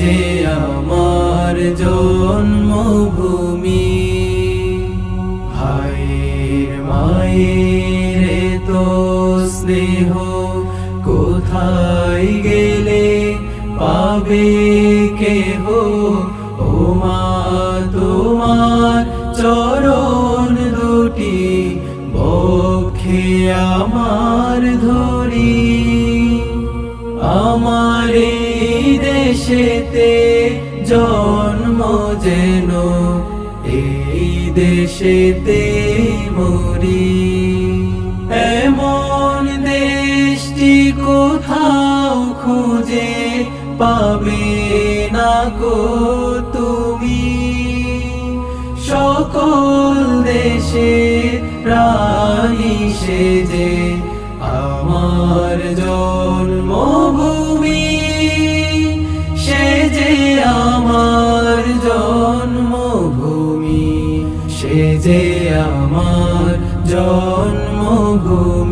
যে আমার জন্মভূমি, ভাইয়ের মায়ের তো স্নেহ কোথায় গেলে পাবে কেহ? ও মা, তোমার চরণ দুটি বক্ষে আমার ধরি, আমার দেশেতে জন্ম যেন, এই দেশেতে মরি। এমন দেশটি কোথাও খুঁজে পাবে না কো তুমি। সকল দেশে রানী সেজে যে আমার জন্মভূমি